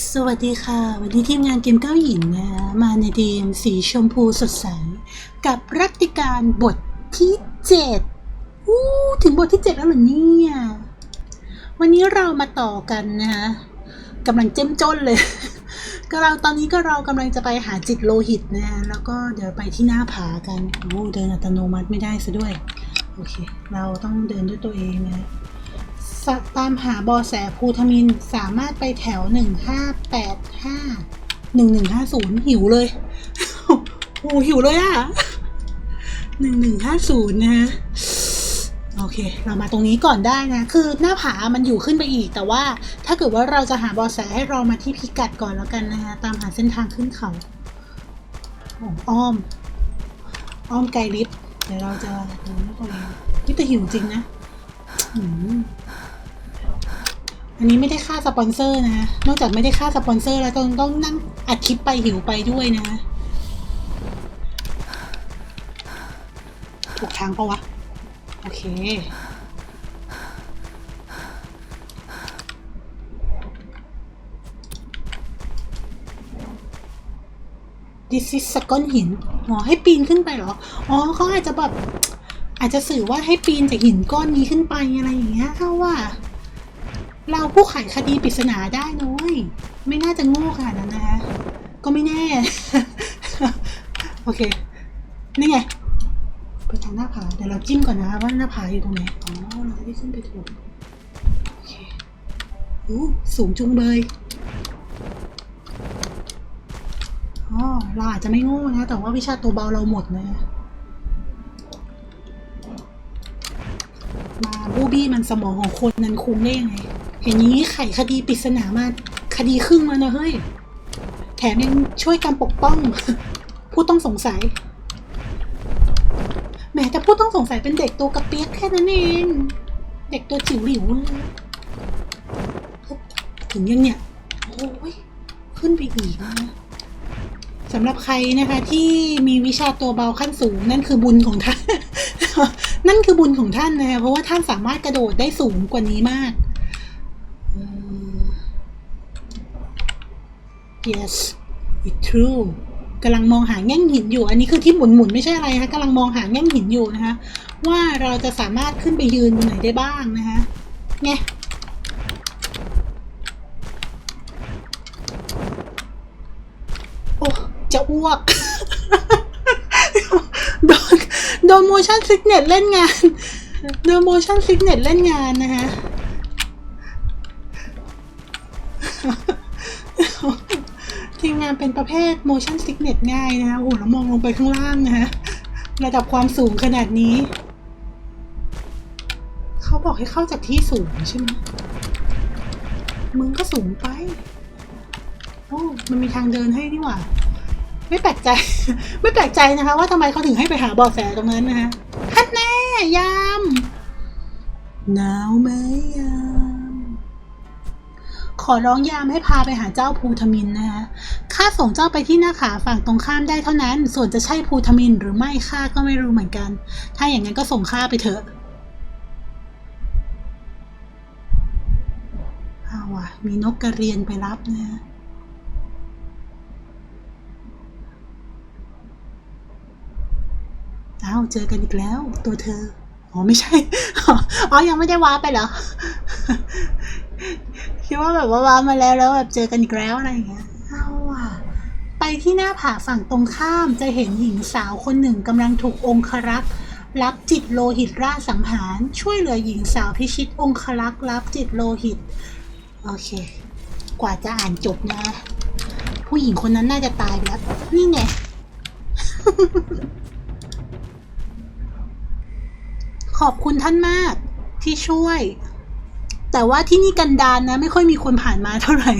สวัสดีค่ะ วันนี้ทีมงานเกมเก้าหญิงนะคะมาในทีมสีชมพูสดใส กับรัตติการบทที่เจ็ดอู้ถึงบทที่เจ็ดแล้วเหรอเนี่ย วันนี้เรามาต่อกันนะคะกำลังเจ้มจนเลย ก็เราตอนนี้ก็เรากำลังจะไปหาจิตโลหิตนะแล้วก็เดี๋ยวไปที่หน้าผากันโอ้เดินอัตโนมัติไม่ได้ซะด้วย โอเค เราต้องเดินด้วยตัวเองนะ ตามหาบอแสภูทมินสามารถไปแถวหนึ่งห้าแปดห้าหนึ่งหนึ่งห้าศูนย์หิวเลยโอ้หิวเลยอะหนึ่งหนึ่งห้าศูนย์นะฮะโอเค เรามาตรงนี้ก่อนได้นะ คือหน้าผามันอยู่ขึ้นไปอีก แต่ว่าถ้าเกิดว่าเราจะหาบอแสให้เรามาที่พิกัดก่อนแล้วกันนะฮะตามหาเส้นทางขึ้นเขาอ้อม อ้อมไกลลิฟต์เดี๋ยวเราจะเดินด้วยตัวเองนี่แต่หิวจริงนะ อืม อันนี้ไม่ได้ค่าสปอนเซอร์นะ นอกจากไม่ได้ค่าสปอนเซอร์แล้วต้องต้องนั่งอัดคลิปไปหิวไปด้วยนะถูกทางปะวะ โอเค This is สก้อนหิน อ๋อ ให้ปีนขึ้นไปเหรอ อ๋อเขาอาจจะแบบ อาจจะสื่อว่าให้ปีนจากหินก้อนนี้ขึ้นไปอะไรอย่างเงี้ยถ้าว่า เราผู้ไขคดีปริศนาได้นะเว้ย ไม่น่าจะโง่ขนาดนั้นนะก็ไม่แน่ โอเค นี่ไงไปทางหน้าผา เดี๋ยวเราจิ้มก่อนนะว่าหน้าผาอยู่ตรงไหน อ๋อ เราจะได้ขึ้นไปถูก โอเคอู้สูงจุงเบยอ๋อ เราอาจจะไม่โง่นะ แต่ว่าวิชาตัวเบาเราหมดนะ มาบูบี้มันสมองของคนนั้นคุ้มได้ยังไงเห็น อย่างนี้ไขคดีปริศนามาคดีครึ่งแล้วนะเฮ้ย แถมยังช่วยการปกป้อง ผู้ต้องสงสัยแหมแต่ผู้ต้องสงสัยเป็นเด็กตัวกระเปียกแค่นั้นเอง เด็กตัวจิ๋วหลิวเลยถึงยังเนี่ย โอ้ย ขึ้นไปอีกนะสำหรับใครนะคะที่มีวิชาตัวเบาขั้นสูงนั่นคือบุญของท่าน นั่นคือบุญของท่านนะคะเพราะว่าท่านสามารถกระโดดได้สูงกว่านี้มากเอ่อ yes it true กำลังมองหาแง่งหินอยู่ อันนี้คือที่หมุนหมุนๆไม่ใช่อะไรนะคะกำลังมองหาแง่งหินอยู่นะคะ ว่าเราจะสามารถขึ้นไปยืนตรงไหนได้บ้างนะคะไงโอ้ จะอ้วก โดน โดน motion sickness เล่นงาน โดน motion sickness เล่นงานนะคะ ทีมงานเป็นประเภท motion sickness ง่ายนะคะโอ้โหแล้วมองลงไปข้างล่างนะคะระดับความสูงขนาดนี้ เขาบอกให้เข้าจากที่สูงใช่ไหมมึงก็สูงไป โอ้ มันมีทางเดินให้นี่หว่า ไม่แปลกใจ ไม่แปลกใจนะคะ ว่าทำไมเขาถึงให้ไปหาบาะแสตรงนั้นนะคะฮันแน่ยาม หนาวไหมยาม ขอร้องยามให้พาไปหาเจ้าภูทมินนะคะข้าส่งเจ้าไปที่หน้าขาฝั่งตรงข้ามได้เท่านั้น ส่วนจะใช่ภูทมินหรือไม่ข้าก็ไม่รู้เหมือนกัน ถ้าอย่างนั้นก็ส่งข้าไปเถอะเอาว่ะมีนกกระเรียนไปรับนะอ้าเจอกันอีกแล้ว ตัวเธอ อ๋อ ไม่ใช่ อ๋อ ยังไม่ได้ว้าไปเหรอ คิดว่าแบบว่าว้ามาแล้วแล้วแบบเจอกันอีกแล้วอะไรอย่างเงี้ยเอาว่ะไปที่หน้าผาฝั่งตรงข้ามจะเห็นหญิงสาวคนหนึ่งกำลังถูกองครักษ์รับจิตโลหิตราสังหาร ช่วยเหลือหญิงสาวพิชิตองครักษ์รับจิตโลหิต โอเค กว่าจะอ่านจบนะ ผู้หญิงคนนั้นน่าจะตายไปแล้ว นี่ไง ขอบคุณท่านมากที่ช่วย แต่ว่าที่นี่กันดารนนะ ไม่ค่อยมีคนผ่านมาเท่าไหร่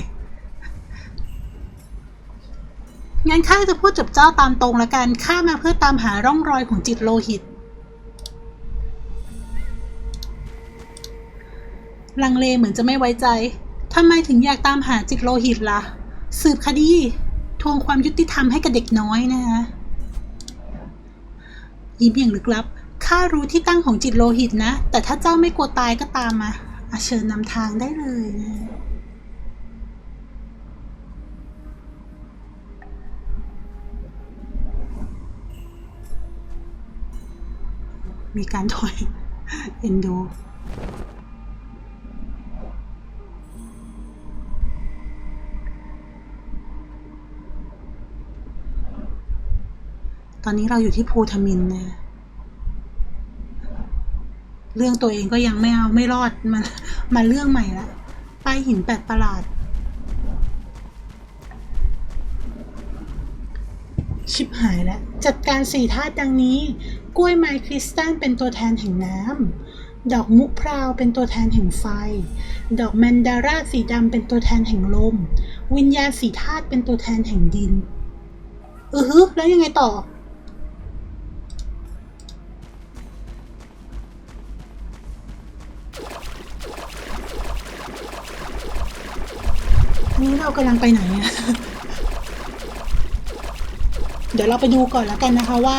งั้นข้าจะพูดจับเจ้าตามตรงละกัน ข้ามาเพื่อตามหาร่องรอยของจิตโลหิต ลังเลเหมือนจะไม่ไว้ใจ ทำไมถึงอยากตามหาจิตโลหิตล่ะ สืบคดี ทวงความยุติธรรมให้กับเด็กน้อยนะฮะยิ้มอย่างลึกลับข้ารู้ที่ตั้งของจิตโลหิตนะ แต่ถ้าเจ้าไม่กลัวตายก็ตามมา เชิญนำทางได้เลยนะมีการถอยเอ็นดูตอนนี้เราอยู่ที่ภูทมินนะ เรื่องตัวเองก็ยังไม่เอาไม่รอดมัน มาเรื่องใหม่ละป้ายหินแปดประหลาด ชิบหายแล้ว จัดการสี่ธาตุดังนี้ กล้วยไม้คริสตัลเป็นตัวแทนแห่งน้ำ ดอกมุกพราวเป็นตัวแทนแห่งไฟ ดอกแมนดาร่าสีดำเป็นตัวแทนแห่งลม วิญญาณสีธาตุเป็นตัวแทนแห่งดิน อือฮึแล้วยังไงต่อ นี้เรากำลังไปไหนอะเดี๋ยวเราไปดูก่อนแล้วกันนะคะว่า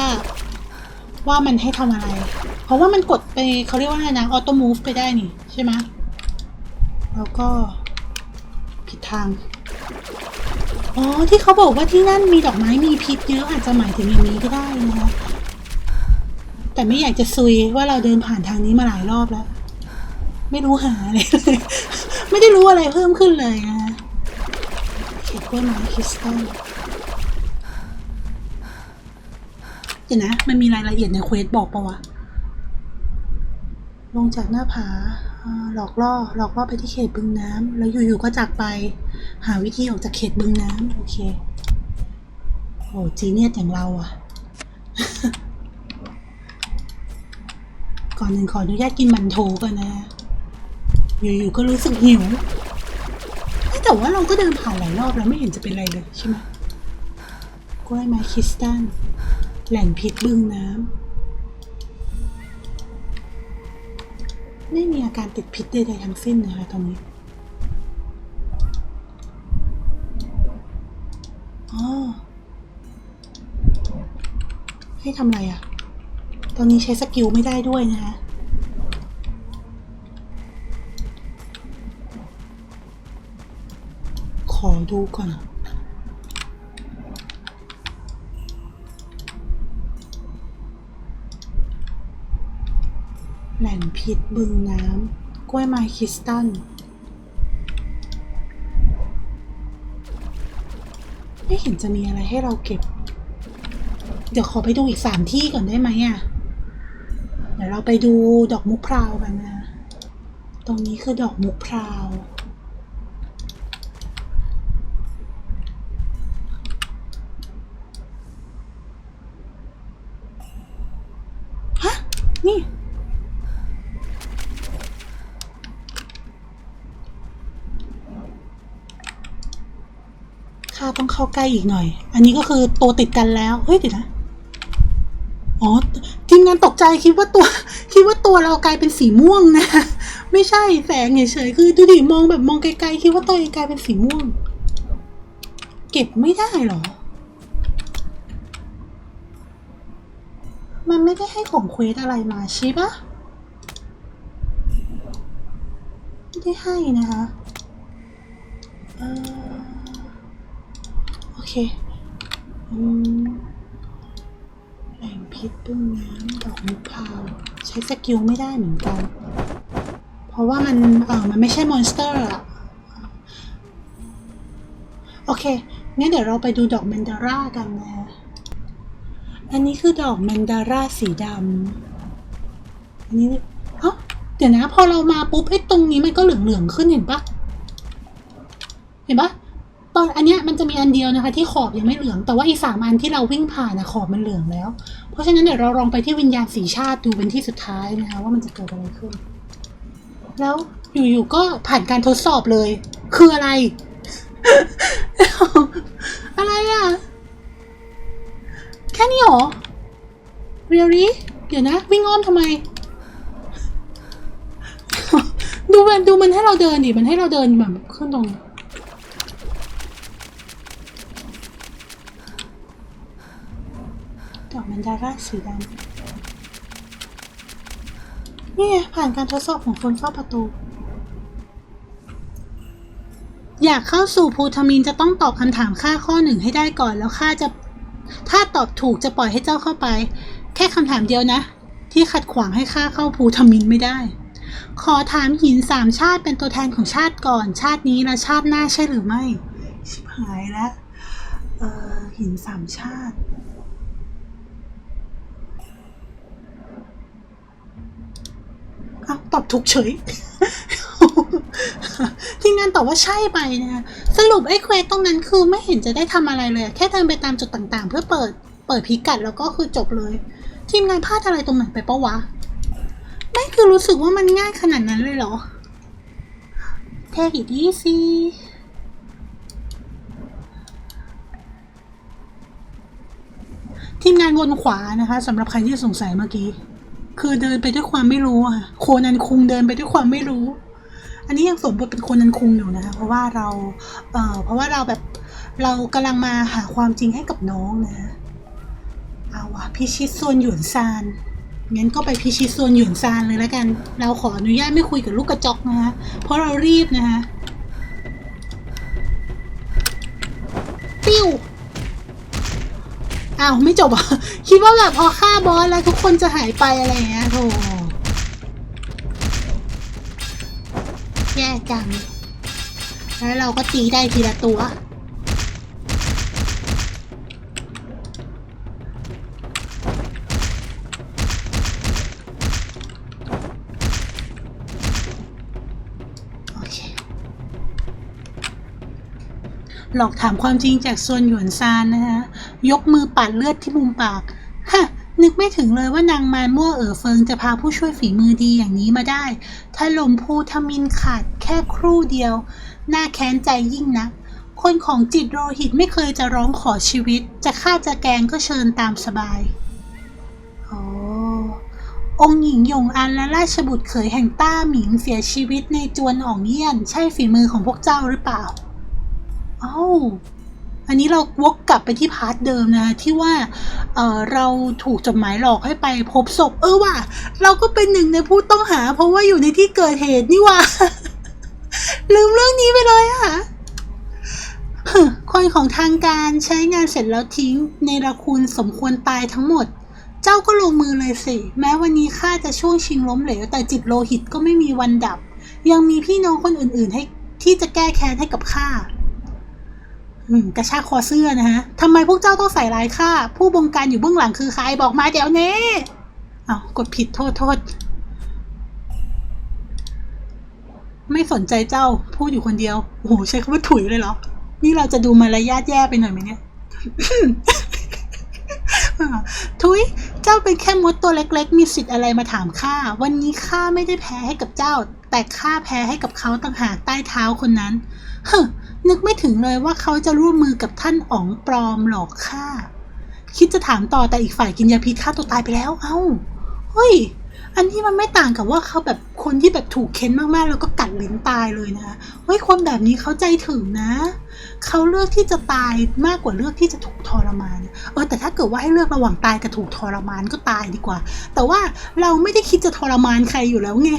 ว่ามันให้ทำอะไร เพราะว่ามันกดไปเขาเรียกว่าอะไรนะออโต้มูฟไปได้นี่ ใช่ไหมแล้วก็ผิดทาง อ๋อ ที่เขาบอกว่าที่นั่นมีดอกไม้มีพิษเยอะอาจจะหมายถึงอย่างนี้ก็ได้นะคะแต่ไม่อยากจะซุยว่าเราเดินผ่านทางนี้มาหลายรอบแล้ว ไม่รู้หาอะไรเลย ไม่ได้รู้อะไรเพิ่มขึ้นเลยนะ คะเขตกล้วยคริสตัลเดี๋ยวนะ มันมีรายละเอียดในเควสบอกปะวะ ลงจากหน้าผาหลอกล่อ หลอกล่อไปที่เขตบึงน้ำ แล้วอยู่ๆก็จากไป หาวิธีออกจากเขตบึงน้ำ โอเค โอ้จีเนียสอย่างเราอะก่อนหนึ่งขออนุญาตกินมันโถก่อนนะ อยู่ๆก็รู้สึกหิว แต่ว่าเราก็เดินผ่านหลายรอบแล้วไม่เห็นจะเป็นไรเลยใช่ไหมกล้วยไม้คริสตัลแหล่งพิษบึงน้ำไม่มีอาการติดพิษใดๆทั้งสิ้นนะคะตอนนี้อ๋อให้ทำอะไรอะ่ะ ตอนนี้ใช้สกิลไม่ได้ด้วยนะคะ อดูก่อนแหล่งพิษบึงน้ำ กล้วยไม้คริสตัล ไม่เห็นจะมีอะไรให้เราเก็บ เดี๋ยวขอไปดูอีกสามที่ก่อนได้ไหมอะ เดี๋ยวเราไปดูดอกมุกพราวกันนะ ตรงนี้คือดอกมุกพราว ฮะ นี่ข้าต้องเข้าใกล้อีกหน่อย อันนี้ก็คือตัวติดกันแล้ว เฮ้ยเดี๋ยวนะ อ๋อ ทีมงานตกใจคิดว่าตัว คิดว่าตัวเรากลายเป็นสีม่วงนะ ไม่ใช่แสงเฉยๆคือดูดิมองแบบมองไกลๆคิดว่าตัวเองกลายเป็นสีม่วง เก็บไม่ได้หรอ มันไม่ได้ให้ของเควสอะไรมาใช่ปะไม่ได้ให้นะคะ เออโอเค อืมแหล่งพิษบึ้งน้ำดอกมุกพราวใช้สกิลไม่ได้เหมือนกัน เพราะว่ามันเออมันไม่ใช่มอนสเตอร์อะโอเคงั้นเดี๋ยวเราไปดูดอกแมนดาร่ากันนะ อันนี้คือดอกแมนดาร่าสีดำ อันนี้เอ้าเดี๋ยวนะ พอเรามาปุ๊บไอ้ตรงนี้มันก็เหลืองๆขึ้นเห็นปะเห็นปะตอนอันเนี้ยมันจะมีอันเดียวนะคะ ที่ขอบยังไม่เหลือง แต่ว่าอีสามอันที่เราวิ่งผ่านนะขอบมันเหลืองแล้ว เพราะฉะนั้นเดี๋ยวเราลองไปที่วิญญาณสีชาติดูเป็นที่สุดท้ายนะคะ ว่ามันจะเกิดอะไรขึ้น แล้วอยู่ๆก็ผ่านการทดสอบเลย คืออะไร อะไรอะ แค่นี้หรอ really เดี๋ยวนะ วิ่งอ้อมทำไม ดูมันดูมันให้เราเดินดิมันให้เราเดินแบบขึ้นตรงดอกมันดาร่าสีดำนี่ผ่านการทดสอบของคนเฝ้าประตู อยากเข้าสู่ภูทมินจะต้องตอบคำถามค่าข้อหนึ่งให้ได้ก่อนแล้วข้าจะ ถ้าตอบถูกจะปล่อยให้เจ้าเข้าไป แค่คำถามเดียวนะ ที่ขัดขวางให้ข้าเข้าภูทมินไม่ได้ ขอถามหินสามชาติเป็นตัวแทนของชาติก่อน ชาตินี้และชาติหน้าใช่หรือไม่ ชิบหายแล้วหินสามชาติอาตอบถูกเฉยานตอบว่าใช่ไปนะสรุปไอ้เควสตรงนั้นคือไม่เห็นจะได้ทำอะไรเลย แค่เดินไปตามจุดต่างๆ เพื่อเปิดเปิดพิกัดแล้วก็คือจบเลย ทีมงานพลาดอะไรตรงไหนไปปะวะไม่คือรู้สึกว่ามันง่ายขนาดนั้นเลยเหรอ Take it easy ทีมงานวนขวานะคะสำหรับใครที่สงสัยเมื่อกี้ คือเดินไปด้วยความไม่รู้อะโคนันคุงเดินไปด้วยความไม่รู้ อันนี้ยังสมบทเป็นคนันคุงอยู่นะคะเพราะว่าเราเอ่อเพราะว่าเราแบบเรากำลังมาหาความจริงให้กับน้องนะเอาวะพิชิตโซนหยวนซานงั้นก็ไปพิชิตโซนหยวนซานเลยแล้วกัน เราขออนุญาตไม่คุยกับลูกกระจอกนะคะเพราะเรารีบนะคะปิ้วอ้าวไม่จบอะ คิดว่าแบบพอฆ่าบอสแล้วทุกคนจะหายไปอะไรอย่างเงี้ยโธ่ แย่จัง แล้วเราก็ตีได้ทีละตัวโอเคหลอกถามความจริงจากซวนหยวนซานนะฮะ ยกมือปัดเลือดที่มุมปาก ฮะ นึกไม่ถึงเลยว่านางมารมั่วเอ๋อเฟิงจะพาผู้ช่วยฝีมือดีอย่างนี้มาได้ ถ้าลมพูทมินขาดแค่ครู่เดียว น่าแค้นใจยิ่งนัก คนของจิตโรหิตไม่เคยจะร้องขอชีวิต จะฆ่าจะแกงก็เชิญตามสบายโอ๋องหญิงยงอันและราชบุตรเขยแห่งต้าหมิงเสียชีวิตในจวนอ่องเยี่ยน ใช่ฝีมือของพวกเจ้าหรือเปล่า เอ้า อันนี้เราวกกลับไปที่พาร์ทเดิมนะที่ว่าเเราถูกจดหมายหลอกให้ไปพบศพ เออว่ะ เราก็เป็นหนึ่งในผู้ต้องหา เพราะว่าอยู่ในที่เกิดเหตุนี่ว่ะลืมเรื่องนี้ไปเลยอะฮึคนของทางการใช้งานเสร็จแล้วทิ้ง ในระคุณสมควรตายทั้งหมด เจ้าก็ลงมือเลยสิ แม้วันนี้ข้าจะช่วงชิงล้มเหลว แต่จิตโลหิตก็ไม่มีวันดับ ยังมีพี่น้องคนอื่นๆให้ที่จะแก้แค้นให้กับข้า กระชากคอเสื้อนะฮะทำไมพวกเจ้าต้องใส่ร้ายข้าผู้บงการอยู่เบื้องหลังคือใครบอกมาเดี๋ยวนี้อ้าวกดผิดโทษโทษ ไม่สนใจเจ้าพูดอยู่คนเดียว โอ้โหใช้คำว่าถุยเลยเหรอ นี่เราจะดูมารยาทแย่ไปหน่อยไหมเนี่ย ทุย เจ้าเป็นแค่มดตัวเล็ก ๆ มีสิทธิ์อะไรมาถามข้า วันนี้ข้าไม่ได้แพ้ให้กับเจ้า แต่ข้าแพ้ให้กับเขาต่างหากใต้เท้าคนนั้น เฮ้ นึกไม่ถึงเลยว่าเขาจะร่วมมือกับท่านอ๋องปลอมหลอกข้าคิดจะถามต่อแต่อีกฝ่ายกินยาพิษฆ่าตัวตายไปแล้ว เอ้าเฮ้ย อันนี้มันไม่ต่างกับว่าเขาแบบคนที่แบบถูกเค้นมากๆ แล้วก็กัดลิ้นตายเลยนะเฮ้ยคนแบบนี้เขาใจถึงนะ เขาเลือกที่จะตายมากกว่าเลือกที่จะถูกทรมาน เออแต่ถ้าเกิดว่าให้เลือกระหว่างตายกับถูกทรมานก็ตายดีกว่า แต่ว่าเราไม่ได้คิดจะทรมานใครอยู่แล้วไง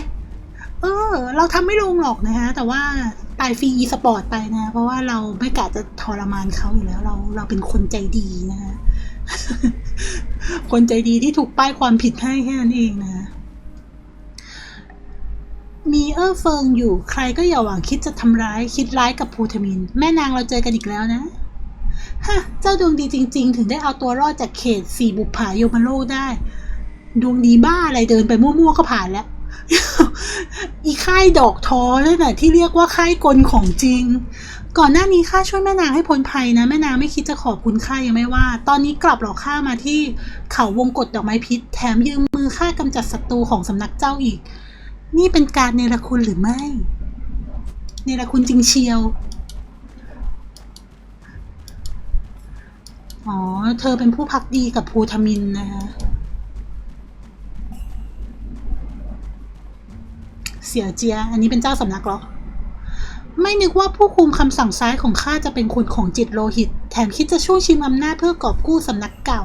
เออ เราทำไม่ลงหรอกนะฮะ แต่ว่าตายฟรีอีสปอร์ตไปนะ เพราะว่าเราไม่กะจะทรมานเขาอยู่แล้ว เราเราเป็นคนใจดีนะฮะ คนใจดีที่ถูกป้ายความผิดให้แค่นั้นเองนะ มีเออเฟิงอยู่ใครก็อย่าหวังคิดจะทำร้ายคิดร้ายกับภูทมิน แม่นางเราเจอกันอีกแล้วนะฮะเจ้าดวงดีจริง ๆ ถึงได้เอาตัวรอดจากเขตสี่บุปผาโยมโลกได้ ดวงดีบ้าอะไรเดินไปมั่วๆก็ผ่านแล้ว อีค่ายดอกทอนั่นแหละที่เรียกว่าค่ายกลของจริง ก่อนหน้านี้ข้าช่วยแม่นางให้พ้นภัยนะ แม่นางไม่คิดจะขอบคุณข้ายังไม่ว่า ตอนนี้กลับหลอกข้ามาที่เขาวงกฏดอกไม้พิษ แถมยืมมือข้ากำจัดศัตรูของสำนักเจ้าอีก นี่เป็นการเนรคุณหรือไม่เนรคุณจริงเชียวอ๋อ เธอเป็นผู้พักดีกับภูทมินนะคะ สียเจีย อันนี้เป็นเจ้าสำนักหรอ ไม่นึกว่าผู้คุมคำสั่งซ้ายของข้าจะเป็นคนของจิตโลหิต แถมคิดจะช่วงชิงอำนาจเพื่อกอบกู้สำนักเก่า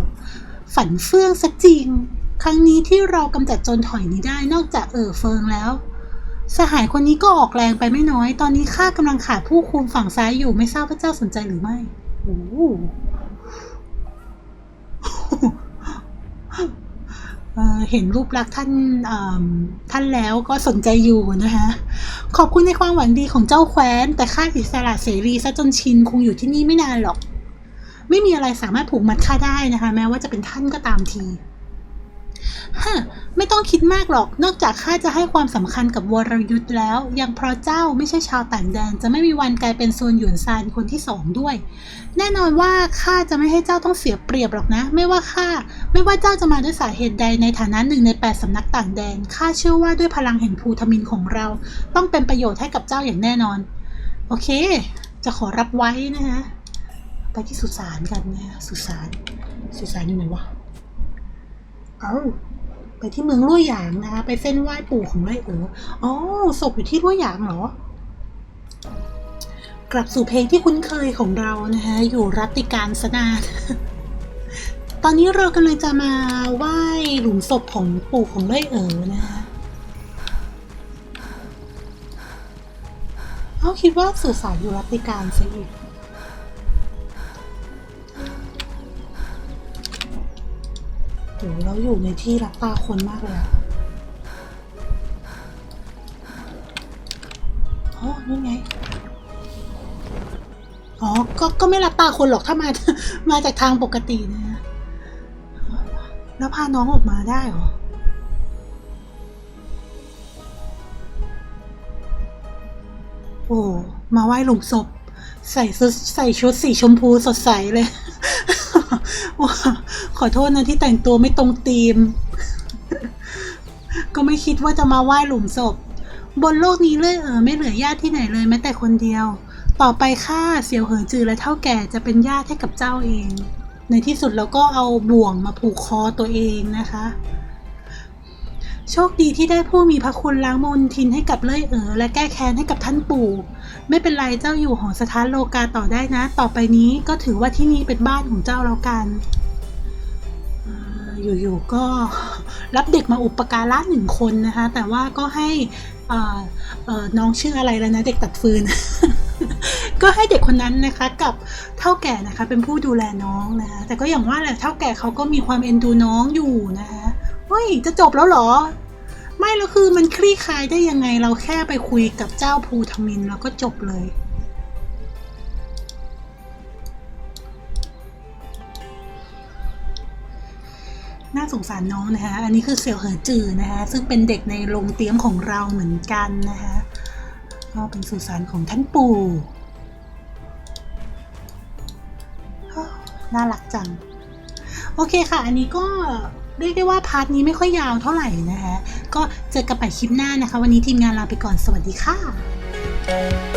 ฝันเฟื่องซะจริง ครั้งนี้ที่เรากำจัดโจนถอยนี้ได้นอกจากเอ่อเฟิงแล้ว สหายคนนี้ก็ออกแรงไปไม่น้อย ตอนนี้ข้ากำลังขาดผู้คุมฝั่งซ้ายอยู่ไม่ทราบว่าเจ้าสนใจหรือไม่โอ้โห อ่อ เห็นรูปลักษณ์ท่านท่านแล้วก็สนใจอยู่นะคะขอบคุณในความหวังดีของเจ้าแคว้น แต่ข้าอิสระเสรีซะจนชินคงอยู่ที่นี่ไม่นานหรอก ไม่มีอะไรสามารถผูกมัดข้าได้นะคะ แม้ว่าจะเป็นท่านก็ตามที ฮะไม่ต้องคิดมากหรอก นอกจากข้าจะให้ความสำคัญกับวรยุทธ์แล้ว ยังเพราะเจ้าไม่ใช่ชาวต่างแดน จะไม่มีวันกลายเป็นโซนหยวนซานคนที่สองด้วย แน่นอนว่าข้าจะไม่ให้เจ้าต้องเสียเปรียบหรอกนะ ไม่ว่าข้าไม่ว่าเจ้าจะมาด้วยสาเหตุใดในฐานะหนึ่งในแปดสำนักต่างแดนข้าเชื่อว่าด้วยพลังแห่งภูทมินของเรา ต้องเป็นประโยชน์ให้กับเจ้าอย่างแน่นอน โอเค จะขอรับไว้นะคะไปที่สุสานกันนะสุสานสุสานอยู่ไหนวะ เอาไปที่เมืองลุ่ยหยางนะคะ ไปเส้นไหว้ปู่ของไร่เอ๋ออ๋อศพอยู่ที่ลุ่ยหยางเหรอกลับสู่เพลงที่คุ้นเคยของเรานะคะอยู่รัตติการสนานตอนนี้เรากำลังจะมาไหว้หลุมศพของปู่ของเล่เอ๋อนะคะเขาคิดว่าสื่อสารอยู่รัตติการซะอีก โหเราอยู่ในที่รับตาคนมากเลยอะอ๋อนี่ไง อ๋อ ก็ ก็ไม่รับตาคนหรอกถ้ามา มาจากทางปกตินะแล้วพาน้องออกมาได้เหรอ โอ้ มาไหว้หลุมศพ ใส่ชุดใส่ชุดสีชมพูสดใสเลย ขอโทษนะที่แต่งตัวไม่ตรงธีม ก็ไม่คิดว่าจะมาไหว้หลุมศพ บนโลกนี้เลยเออไม่เหลือญาติที่ไหนเลยแม้แต่คนเดียว ต่อไปข้าเสียวเหอจือและเท่าแก่จะเป็นญาติให้กับเจ้าเอง ในที่สุดเราก็เอาบ่วงมาผูกคอตัวเองนะคะ โชคดีที่ได้ผู้มีพระคุณล้างมนทินให้กับเล่ยเอ๋อและแก้แค้นให้กับท่านปู่ ไม่เป็นไรเจ้าอยู่หอสถานโลกาต่อได้นะ ต่อไปนี้ก็ถือว่าที่นี่เป็นบ้านของเจ้าแล้วกัน อยู่ๆก็รับเด็กมาอุปการะหนึ่งคนนะคะ แต่ว่าก็ให้น้องชื่ออะไรแล้วนะเด็กตัดฟืน ก็ให้เด็กคนนั้นนะคะกับเท่าแก่นะคะเป็นผู้ดูแลน้องนะคะแต่ก็อย่างว่าแหละเท่าแก่เขาก็มีความเอ็นดูน้องอยู่นะคะเฮ้ยจะจบแล้วเหรอ ไม่แล้วคือมันคลี่คลายได้ยังไงเราแค่ไปคุยกับเจ้าภูทมินแล้วก็จบเลย น่าสงสารน้องนะคะ อันนี้คือเสี่ยวเหอจือนะคะ ซึ่งเป็นเด็กในโรงเตรียมของเราเหมือนกันนะคะก็เป็นสุสานของท่านปู่น่ารักจัง โอเคค่ะ อันนี้ก็เรียกได้ว่าพาร์ทนี้ไม่ค่อยยาวเท่าไหร่นะคะ ก็เจอกันใหม่คลิปหน้านะคะ วันนี้ทีมงานลาไปก่อน สวัสดีค่ะ